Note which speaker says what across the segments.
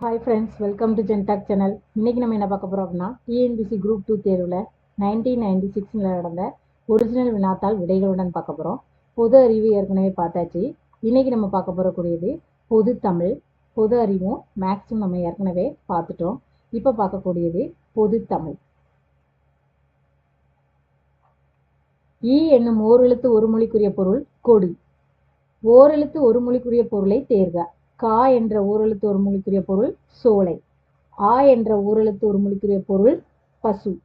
Speaker 1: Hi friends welcome to Gentalk channel இன்றைக்கி நம்ம என்ன பார்க்க போகிறோம் அப்படின்னா டிஎன்பிசி குரூப் டூ தேர்வில் நைன்டீன் நைன்டி சிக்ஸில் நடந்த ஒரிஜினல் வினாத்தால் விடைகளுடன் பார்க்க போகிறோம் பொது அறிவு ஏற்கனவே பார்த்தாச்சு. இன்றைக்கி நம்ம பார்க்க போகக்கூடியது பொது தமிழ் பொது அறிவும் மேக்ஸும் நம்ம ஏற்கனவே பார்த்துட்டோம். இப்போ பார்க்கக்கூடியது பொது தமிழ். ஈ என்னும் ஓரெழுத்து ஒரு மொழிக்குரிய பொருள் கொடி. ஓரெழுத்து ஒரு மொழிக்குரிய பொருளை தேர்க. கா என்ற ஓரெழுத்து ஒரு மொழிக்குரிய பொருள் சோலை. ஆ என்ற ஓரெழுத்து ஒரு மொழிக்குரிய பொருள் பசு.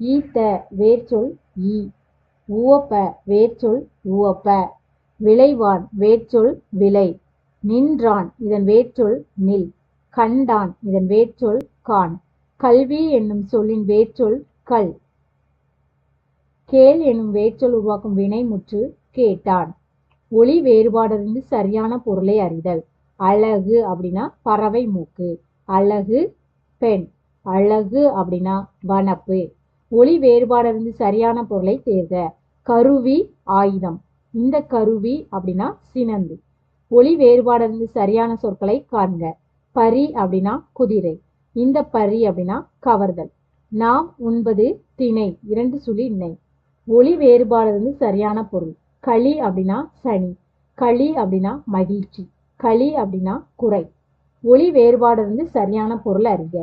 Speaker 1: ஈத்த வேர்ச்சொல் ஈ. உவப்ப வேர்ச்சொல் உவப்ப. விளைவான் வேர்ச்சொல் விளை. நின்றான் இதன் வேர்ச்சொல் நில். கண்டான் இதன் வேர்ச்சொல் கான். கல்வி என்னும் சொல்லின் வேர்ச்சொல் கல். கேள் என்னும் வேர்ச்சொல் உருவாக்கும் வினைமுற்று கேட்டான். ஒளி வேறுபாடிலிருந்து சரியான பொருளை அறிதல். அழகு அப்படின்னா பறவை மூக்கு அழகு பெண் அழகு அப்படின்னா வனப்பு. ஒளி வேறுபாடிலிருந்து சரியான பொருளை தேர்க. கருவி ஆயுதம். இந்த கருவி அப்படின்னா சினந்து. ஒளி வேறுபாடிலிருந்து சரியான சொற்களை காண்க. பரி அப்படின்னா குதிரை. இந்த பரி அப்படின்னா கவர்தல். நாம் உண்பது திணை இரண்டு சுழி இணை ஒளி வேறுபாடிலிருந்து சரியான பொருள். களி அப்படின்னா சனி. களி அப்படின்னா மகிழ்ச்சி. களி அப்படின்னா குறை. ஒளி வேறுபாடு இருந்து சரியான பொருள் அறிக.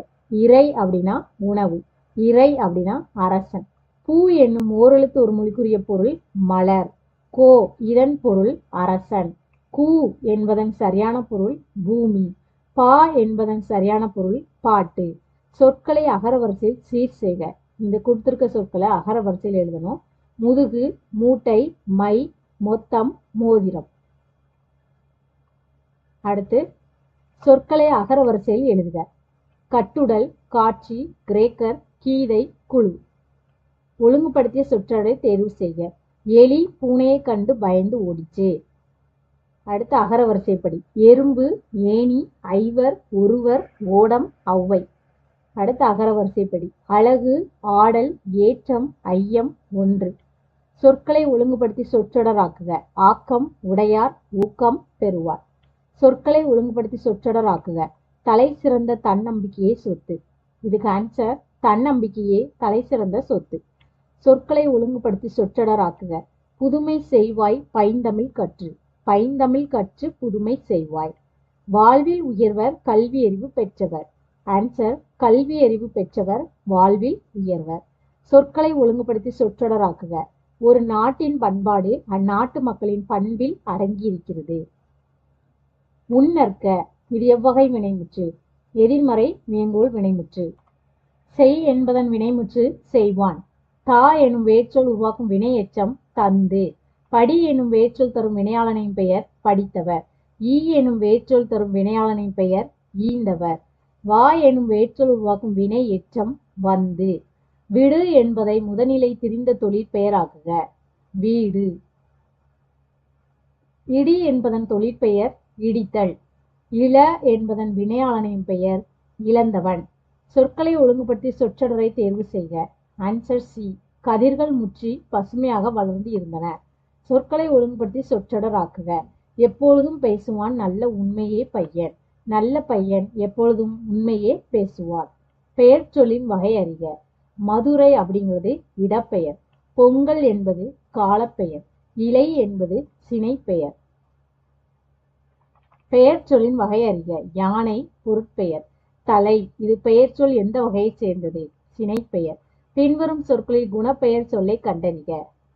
Speaker 1: இறை அப்படின்னா உணவு. இறை அப்படின்னா அரசன். பூ என்னும் ஓரெழுத்து ஒரு மொழிக்குரிய பொருள் மலர். கோ இதன் பொருள் அரசன். கூ என்பதன் சரியான பொருள் பூமி. பா என்பதன் சரியான பொருள் பாட்டு. சொற்களை அகரவரிசையில் சீர் செய்க. இந்த கொடுத்திருக்க சொற்களை அகரவரிசையில் எழுதணும். முதுகு மூட்டை மை மொத்தம் மோதிரம். அடுத்து சொற்களை அகரவரிசையில் எழுதுக. கட்டுடல் காட்சி கிரேக்கர் கீதை குழு. ஒழுங்குபடுத்திய சொற்றொடரை தேர்வு செய்க. எலி பூனையை கண்டு பயந்து ஓடிச்சு. அடுத்து அகரவரிசைப்படி. எறும்பு ஏணி ஐவர் ஒருவர் ஓடம் ஔவை அடுத்து அகரவரிசைப்படி. அழகு ஆடல் ஏற்றம் ஐயம் ஒன்று. சொற்களை ஒழுங்குபடுத்தி சொற்றொடராக்குக. ஆக்கம் உடையார் ஊக்கம் பெறுவார். சொற்களை ஒழுங்குபடுத்தி சொற்றொடராக்குக. தலை சிறந்த தன்னம்பிக்கையே சொத்து. இதுக்கு ஆன்சர் தன்னம்பிக்கையே தலை சிறந்த சொத்து. சொற்களை ஒழுங்குபடுத்தி சொற்றொடராக்குக. புதுமை செய்வாய் பைந்தமிழ் கற்று. பைந்தமிழ் கற்று புதுமை செய்வாய். வாழ்வில் உயர்வர் கல்வி அறிவு பெற்றவர். ஆன்சர் கல்வி அறிவு பெற்றவர் வாழ்வில் உயர்வர். சொற்களை ஒழுங்குபடுத்தி சொற்றொடராக்குக. ஒரு நாட்டின் பண்பாடு அந்நாட்டு மக்களின் பண்பில் அடங்கியிருக்கிறது. உன்னற்க இது எவ்வகை வினைமுற்று? எதிர்மறை மேங்கோல் வினைமுற்று. செய் என்பதன் வினைமுற்று செய்வான். தா எனும் வேர்ச்சொல் உருவாக்கும் வினை எச்சம் தந்து. படி எனும் வேர்ச்சொல் தரும் வினையாளனின் பெயர் படித்தவர். ஈ எனும் வேர்ச்சொல் தரும் வினையாளனின் பெயர் ஈந்தவர். வா எனும் வேர்ச்சொல் உருவாக்கும் வினை எச்சம் வந்து. விடு என்பதை முதநிலை திரிந்த தொழிற்பெயராக்குக வீடு. இடி என்பதன் தொழிற்பெயர் இடித்தல். இள என்பதன் வினையாளனின் பெயர் இழந்தவன். சொற்களை ஒழுங்குபடுத்தி சொற்றொடரை தேர்வு செய்க. ஆன்சர் சி கதிர்கள் முற்றி பசுமையாக வளர்ந்து இருந்தன. சொற்களை ஒழுங்குபடுத்தி சொற்றொடர் ஆக்குக. எப்பொழுதும் பேசுவான் நல்ல உண்மையே பையன். நல்ல பையன் எப்பொழுதும் உண்மையே பேசுவான். பெயர் சொல்லின் வகை அறிக. மதுரை அப்படிங்கிறது இடப்பெயர். பொங்கல் என்பது காலப்பெயர். இலை என்பது சினைப்பெயர். பெயர் சொல்லின் வகை அறிக. யானை பொருட்பெயர். தலை இது பெயர் சொல் எந்த வகையைச் சேர்ந்தது? சினைப்பெயர். பின்வரும் சொற்களில் குணப்பெயர் சொல்லை கண்டறிக.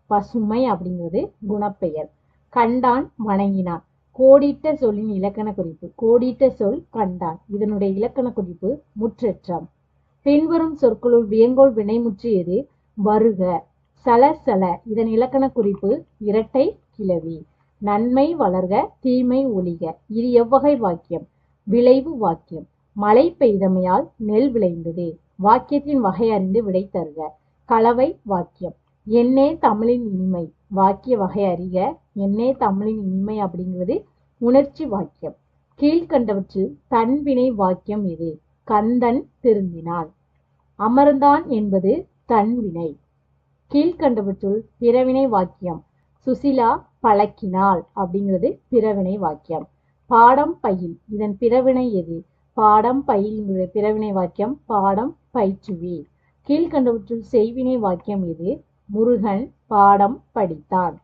Speaker 1: பசுமை அப்படிங்கிறது குணப்பெயர். கண்டான் வணங்கினான். கோடிட்ட சொல்லின் இலக்கண குறிப்பு. கோடிட்ட சொல் கண்டான். இதனுடைய இலக்கண குறிப்பு முற்றற்றம். பின்வரும் சொற்களுள் வியங்கோல் வினைமுற்று எது? வருக. சல சல. இதன் இலக்கண குறிப்பு இரட்டை கிளவி நன்மை வளர்க தீமை ஒழிக. இது எவ்வகை வாக்கியம்? விளைவு வாக்கியம். மழை பெய்தமையால் நெல் விளைந்தது. வாக்கியத்தின் வகை அறிந்து விடை தருக. கலவை வாக்கியம். என்னே தமிழின் இனிமை. வாக்கிய வகை அறிக. என்னே தமிழின் இனிமை அப்படிங்கிறது உணர்ச்சி வாக்கியம். கீழ்கண்டவற்றில் தன்வினை வாக்கியம் எது? கந்தன் திருந்தினான். அமர்ந்தான் என்பது தன்வினை கீழ்கண்டவற்றுள் பிறவினை வாக்கியம். சுசிலா பழக்கினாள் அப்படிங்கிறது பிறவினை வாக்கியம். பாடம் பயில். இதன் பிறவினை எது? பாடம் பயில்கிற பிறவினை வாக்கியம் பாடம் பயிற்றுவி. கீழ்கண்டவற்றுள் செய்வினை வாக்கியம் எது? முருகன் பாடம் படித்தான்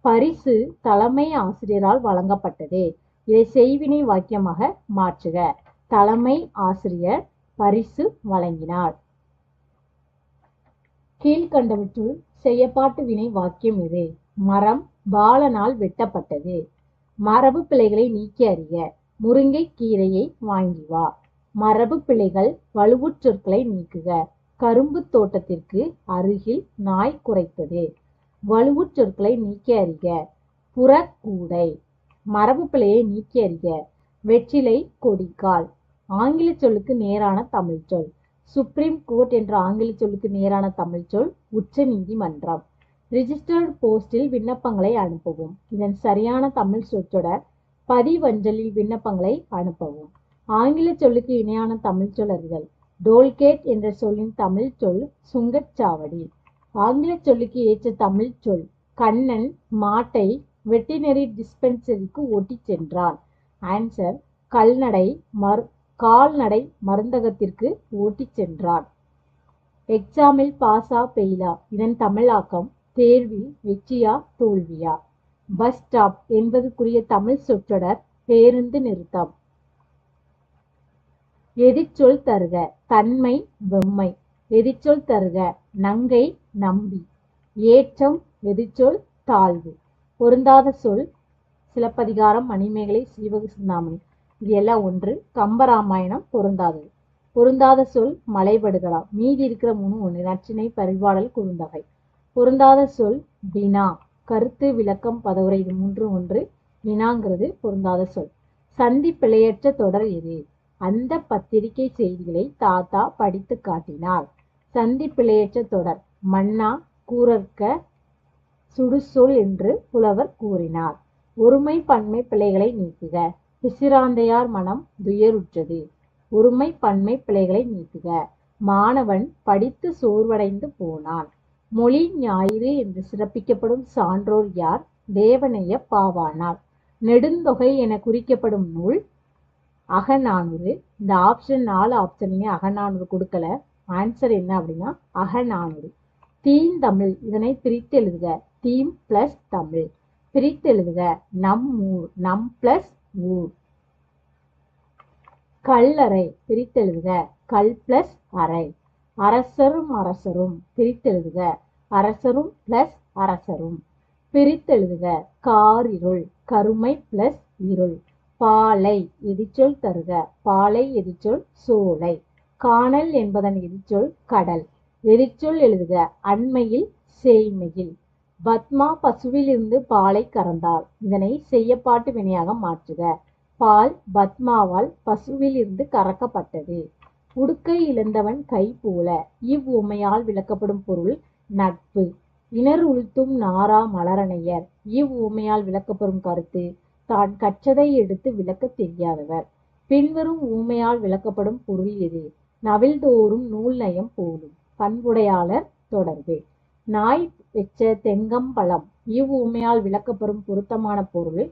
Speaker 1: பரிசு தலைமை ஆசிரியரால் வழங்கப்பட்டது. இதை செய்வினை வாக்கியமாக மாற்றுக. தலைமை ஆசிரியர் பரிசு வழங்கினார். கீழ்கண்டவற்றுள் செய்யப்பாட்டு வினை வாக்கியம் எது? மரம் பாலனால் வெட்டப்பட்டது. மரபு பிழைகளை நீக்கி அறிக முருங்கை கீரையை வாங்கி வா. மரபு பிழைகள் வலுவுச் நீக்குக. கரும்பு தோட்டத்திற்கு அருகில் நாய் குறைத்தது வலுவுச் சொற்களை நீக்கி அறிக. புறக்கூடை மரபு பிழையை நீக்கி அறிக. வெற்றிலை கொடிக்கால் ஆங்கில சொல்லுக்கு நேரான தமிழ் சொல் சுப்ரீம் கோர்ட் என்ற ஆங்கில சொல்லுக்கு நேரான தமிழ் சொல் உச்ச நீதிமன்றம். ரிஜிஸ்டர்டு போஸ்டில் விண்ணப்பங்களை அனுப்பவும். இதன் சரியான தமிழ் சொற்றொடர் பதிவஞ்சலில் விண்ணப்பங்களை அனுப்பவும். ஆங்கில சொல்லுக்கு இணையான தமிழ் சொல் அறிதல் டோல்கேட் என்ற சொல்லின் தமிழ் சொல் சுங்கச்சாவடி. ஆங்கில சொல்லுக்கு ஏற்ற தமிழ் சொல் கண்ணன் மாட்டை வெட்டினரி டிஸ்பென்சரிக்கு ஓட்டிச் சென்றான் ஆன்சர் கல்நடை மர் கால்நடை மருந்தகத்திற்கு ஓட்டிச் சென்றான் எக்ஸாமில் பாஸா பெயிலா இதன் தமிழாக்கம் தேர்வில் வெற்றியா தோல்வியா? பஸ் ஸ்டாப் என்பதற்குரிய தமிழ் சொற்றொடர் பேருந்து நிறுத்தம். எதிர்ச்சொல் தருக தன்மை வெம்மை. எதிர்ச்சொல் தருக நங்கை நம்பி. ஏற்றம் எதிர்ச்சொல் தாழ்வு. பொருந்தாத சொல் சிலப்பதிகாரம் மணிமேகலை சீவக சிந்தாமணி. இது எல்லாம் ஒன்று கம்பராமாயணம் பொருந்தாதது. பொருந்தாத சொல் மலைபடுகலாம் மீதி இருக்கிற மூணு ஒன்று நச்சினை பரிபாடல் குறுந்தகை. பொருந்தாத சொல் வினா கருத்து விளக்கம் பதவுரை இது மூன்று ஒன்று. வினாங்கிறது பொருந்தாத சொல். சந்தி பிழையற்ற தொடர் எது? அந்த பத்திரிகை செய்திகளை தாத்தா படித்து காட்டினார். சந்தி பிழையற்ற தொடர். மன்னா கூறற்க சுடுசொல் என்று புலவர் கூறினார். ஒருமை பன்மை பிழைகளை நீக்குக. பிசிராந்தையார் மனம் துயருற்றது. ஒருமை பன்மை பிழைகளை நீக்குக. மாணவன் படித்து சோர்வடைந்து போனான். மொழி ஞாயிறு என்று சிறப்பிக்கப்படும் சான்றோர் யார்? தேவனைய பாவானார். நெடுந்தொகை என குறிக்கப்படும் நூல் அகநானூறு. இந்த ஆப்ஷன் நாலு ஆப்ஷனையும் அகநானூறு கொடுக்கல. ஆன்சர் என்ன அப்படின்னா அகநானூறு. தீந்தமிழ் இதனை பிரித்து எழுதுக. தீம் பிளஸ் தமிழ். பிரித்து எழுதுக. நம் ஊர். நம் பிளஸ் ஊர். கல்லறை. பிரித்தெழுதுக கல் பிளஸ் அறை. அரசரும் அரசரும் பிரித்தெழுதுக. அரசரும் பிளஸ் அரசரும். பிரித்தெழுதுக. காரிருள் கருமை பிளஸ் இருள். பாலை எதிச்சொல் தருக. பாலை எதிச்சொல் சோலை. காணல் என்பதன் எதிச்சொல் கடல். எரிச்சொல் எழுதுக. அண்மையில் செய்மையில். பத்மா பசுவிலிருந்து பாலை கறந்தாள் இதனை செய்யப்பாட்டு வினையாக மாற்றுக. பால் பத்மாவால் பசுவிலிருந்து கறக்கப்பட்டது. உடுக்கை இழந்தவன் கை போல. இவ்வுமையால் விளக்கப்படும் பொருள் நட்பு. இணர் உழ்த்தும் நாரா மலரணையர். இவ்வுமையால் விளக்கப்படும் கருத்து தான் கற்றதை எடுத்து விளக்க தெரியாதவர். பின்வரும் ஊமையால் விளக்கப்படும் பொருள் எது? நவில்தோறும் நூல் நயம் போலும். பண்புடையாளர் தொடர்பு. நாய் வெச்ச தெங்கம்பழம் இவ்வுமையால் விளக்கப்படும் பொருத்தமான பொருள்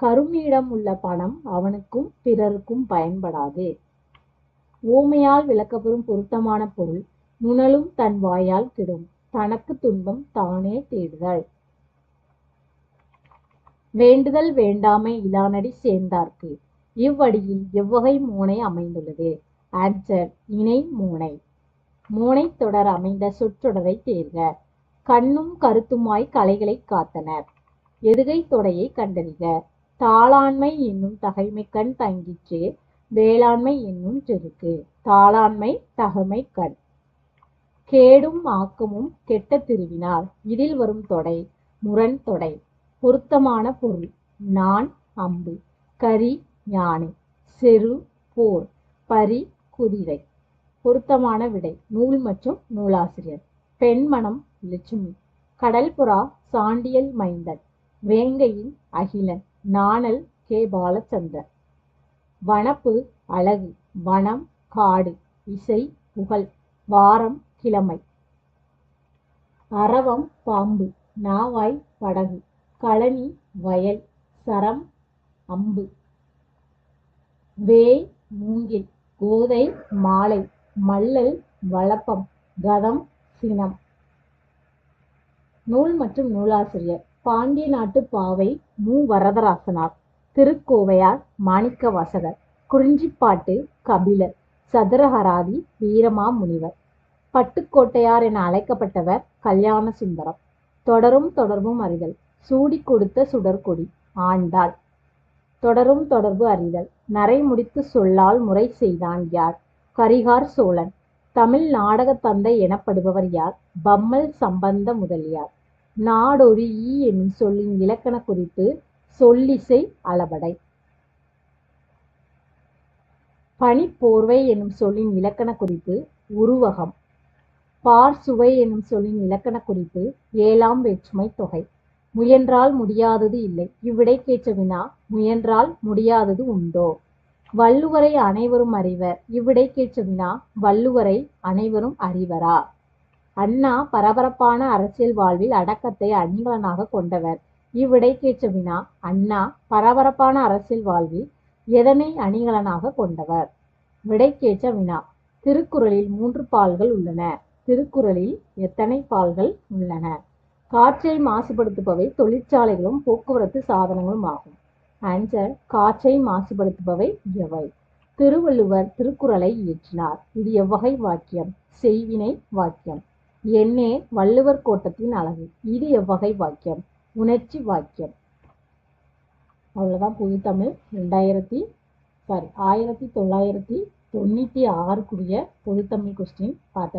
Speaker 1: கருமியிடம் உள்ள பணம் அவனுக்கும் பிறருக்கும் பயன்படாது. ஊமையால் விளக்கப்படும் பொருத்தமான பொருள் நுணலும் தன் வாயால் கெடும். தனக்கு துன்பம் தானே தேடுதல். வேண்டுதல் வேண்டாமை இலானடி சேர்ந்தார்க்கு. இவ்வடியில் எவ்வகை மோனை அமைந்துள்ளது. ஆன்சர் இணை மோனை. மோனை தொடர் அமைந்த சொற்றொடரை தேர்க. கண்ணும் கருத்துமாய் கலைகளை காத்தனர். எதுகை தொடையை கண்டறிக. தாளாண்மை என்னும் தகைமை கண் தங்கிற்று வேளாண்மை என்னும் செருக்கு தாளாண்மை தகமை கண். கேடும் ஆக்கமும் கெட்ட திருவினார் இதில் வரும் தொடை முரண் தொடை. பொருத்தமான பொருள் நான் அம்பு. கரி யானை செரு போர். பரி குதிரை. பொருத்தமான விடை நூல் மற்றும் நூலாசிரியர். பெண்மணம் லட்சுமி. கடல்புறா சாண்டியல் மைந்தன். வேங்கையின் அகிலன் நாணல் கே. பாலச்சந்தர். வனப்பு அழகு வனம் காடு இசை புகழ் வாரம் கிழமை. அரவம் பாம்பு நாவாய் படகு களனி வயல் சரம் அம்பு. வேய் மூங்கில் கோதை மாலை மல்லல் வளப்பம் கதம் சினம். நூல் மற்றும் நூலாசிரியர் பாண்டிய நாட்டு பாவை மு. வரதராசனார். திருக்கோவையார் மாணிக்கவாசகர் குறிஞ்சிப்பாட்டு கபிலர் சதுரஹராதி வீரமா முனிவர் பட்டுக்கோட்டையார் என அழைக்கப்பட்டவர் கல்யாண சுந்தரம் தொடரும் தொடர்பும் அறிதல். சூடி கொடுத்த சுடர்கொடி ஆண்டாள். தொடரும் தொடர்பு அறிதல். நரை முடித்து சொல்லால் முறை செய்தான் யார்? கரிகார் சோழன். தமிழ் நாடக தந்தை எனப்படுபவர் யார்? பம்மல் சம்பந்த முதலியார். நாடொரு ஈ என்னும் சொல்லின் இலக்கண குறிப்பு சொல்லிசை அளபடை பனிப்போர்வை என்னும் சொல்லின் இலக்கண குறிப்பு உருவகம். பார்சுவை எனும் என்னும் சொல்லின் இலக்கண குறிப்பு ஏழாம் வேற்றுமை தொகை. முயன்றால் முடியாதது இல்லை. இவ்விடைக்கேற்ற வினா முயன்றால் முடியாதது உண்டோ? வள்ளுவரை அனைவரும் அறிவர். இவ்விடைக்கேற்ற வினா வள்ளுவரை அனைவரும் அறிவரா? அண்ணா பரபரப்பான அரசியல் வாழ்வில் அடக்கத்தை அணிகலனாக கொண்டவர். இவ்விடைக்கேற்ற வினா அண்ணா பரபரப்பான அரசியல் வாழ்வில் எதனை அணிகலனாக கொண்டவர்? விடைக்கேற்ற வினா திருக்குறளில் மூன்று பால்கள் உள்ளன. திருக்குறளில் எத்தனை பால்கள் உள்ளன? காற்றை மாசுபடுத்துபவை தொழிற்சாலைகளும் போக்குவரத்து சாதனங்களும் ஆகும். ஆன்சர் காற்றை மாசுபடுத்துபவை எவை? திருவள்ளுவர் திருக்குறளை இயற்றினார். இது எவ்வகை வாக்கியம்? செய்வினை வாக்கியம். என்னே வள்ளுவர் கோட்டத்தின் அழகு. இது எவ்வகை வாக்கியம்? உணர்ச்சி வாக்கியம். அவ்வளோதான் புதுத்தமிழ் ரெண்டாயிரத்தி சாரி ஆயிரத்தி தொள்ளாயிரத்தி தொண்ணூற்றி ஆறுக்குரிய பொதுத்தமிழ் கொஸ்டின் பார்த்தேன்